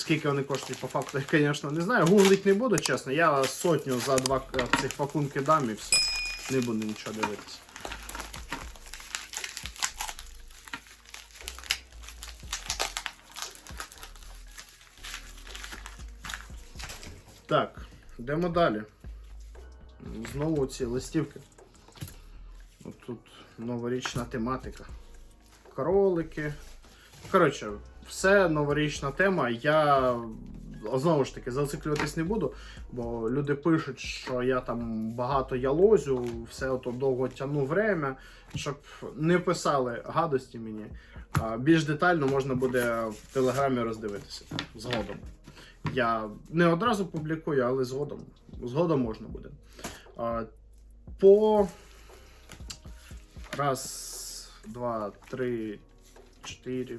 Скільки вони коштують по факту, я, звісно, не знаю. Гуглить не буду, чесно. Я сотню за два е, цих пакунки дам і все. Не буду нічого дивитися. Так, йдемо далі. Знову ці листівки. От тут новорічна тематика. Кролики. Коротше, все новорічна тема. Я знову ж таки зациклюватись не буду, бо люди пишуть, що я там багато ялозю, все ото довго тягну время, щоб не писали гадості мені. Більш детально можна буде в телеграмі роздивитися згодом. Я не одразу публікую, але згодом. Згодом можна буде. По раз, два, три, чотири,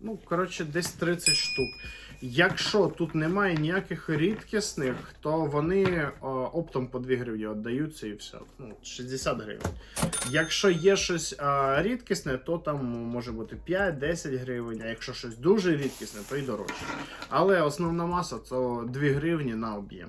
Ну, коротше, десь 30 штук. Якщо тут немає ніяких рідкісних, то вони о, оптом по 2 гривні віддаються і все. Ну, 60 гривень. Якщо є щось а, рідкісне, то там може бути 5-10 гривень, а якщо щось дуже рідкісне, то й дорожче. Але основна маса то 2 гривні на об'єм.